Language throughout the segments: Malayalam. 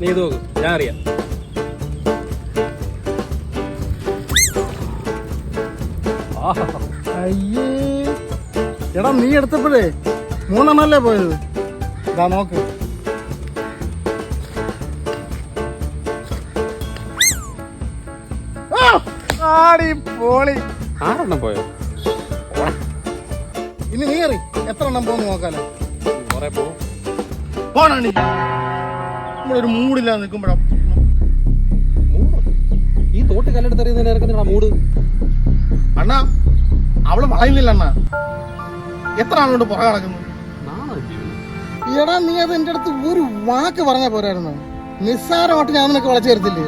നീ ഇത് നോക്ക് ഞാൻ അറിയാം. അയ്യേ എടാ നീ എടുത്തപ്പോഴേ മൂന്നെണ്ണല്ലേ പോയത്? ഇതാ നോക്ക്. ആടി പോളി ആറെണ്ണം പോയോ? ഇനി നീ എറി എത്ര എണ്ണം പോകുന്നു നോക്കാലോ. കുറെ പോണി നമ്മളൊരു മൂടില്ല നിൽക്കുമ്പോഴാണ് ഈ തോട്ട് കല്ലെടുത്തെറിയുന്നതിന് ഇറക്കുന്നില്ല മൂട്? അണ്ണാ അവൾ വളയുന്നില്ല അണ്ണാ. എത്ര ആളുകൊണ്ട് പുറകെ നടക്കുന്നു എടാ നീ അത് എന്റെ അടുത്ത് ഒരു വാക്ക് പറഞ്ഞാ പോരായിരുന്നു. നിസ്സാരമായിട്ട് ഞാൻ നിനക്ക് വളച്ചു തരത്തില്ലേ?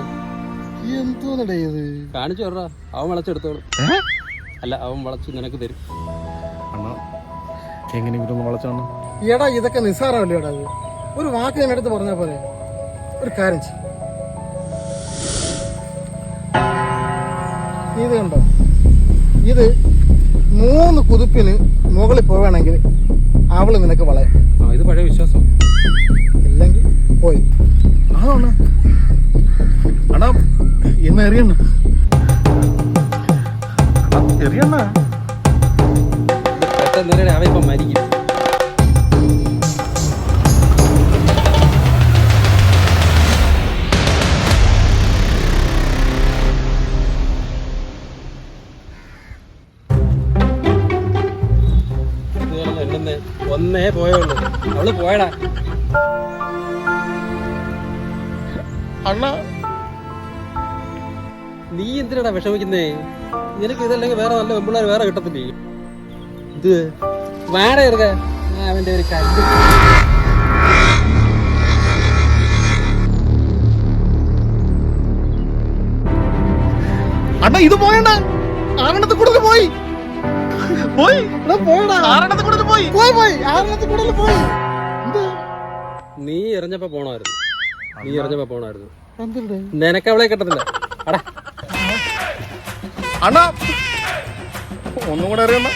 എന്തോന്നടേ ഇത്? കാണിച്ചു പറ അവൻ വളച്ചെടുത്തോളും. അല്ല അവൻ വളച്ച് നിനക്ക് തരും. അണ്ണാ എങ്ങനെയെങ്കിലും ഒന്ന് വളച്ചാണ്. എടാ ഇതൊക്കെ നിസ്സാരമല്ലേ എടാ ഒരു വാക്ക് എന്റെ അടുത്ത് പറഞ്ഞ പോലെ ഒരു കാര്യം ചെയ്യും. ഇത് കണ്ടോ? ഇത് മൂന്ന് കുതിപ്പിന് മുകളിൽ പോവുകയാണെങ്കിൽ അവൾ നിനക്ക് വളയും. ആ ഇത് പഴയ വിശ്വാസം. ഇല്ലെങ്കിൽ പോയി. ആണോ അണ്ണാ ഇന്ന് എറിയണ്ണ എറിയണ്ണ പെട്ടെന്ന് അവൻ ഇപ്പം മരിക്കും. എണ്ണുന്നെ. ഒന്നേ പോയുള്ളൂ. അവൾ പോയടാ. അണ്ണ. നീ എന്തിനാടാ വിഷമിക്കുന്നേ? നിനക്ക് ഇതല്ലെങ്കിൽ വേറെ നല്ല പെമ്പിള്ളേർ വേറെ കിട്ടത്തില്ലേ? ഇത് വേറെ ഇറക്ക അവന്റെ ഒരു കല്ല്. അണ്ണ ഇത് പോയണ്ട ആറെണ്ണത്തിൽ കൂടുതൽ പോയി. പോയി. പോയടാ. ആറെണ്ണത്തിൽ കൂടുതൽ പോയി. പോയി പോയി ആറെണ്ണത്തിൽ കൂടുതൽ പോയി. നീ എറിഞ്ഞപ്പോ പോണായിരുന്നു നീ എറിഞ്ഞപ്പോ പോണായിരുന്നു നിനക്കവളെ നിനക്ക് അവളെ കിട്ടത്തില്ല. അണ്ണാ അണ്ണ. ഒന്നും കൂടെ അറിയണ്ട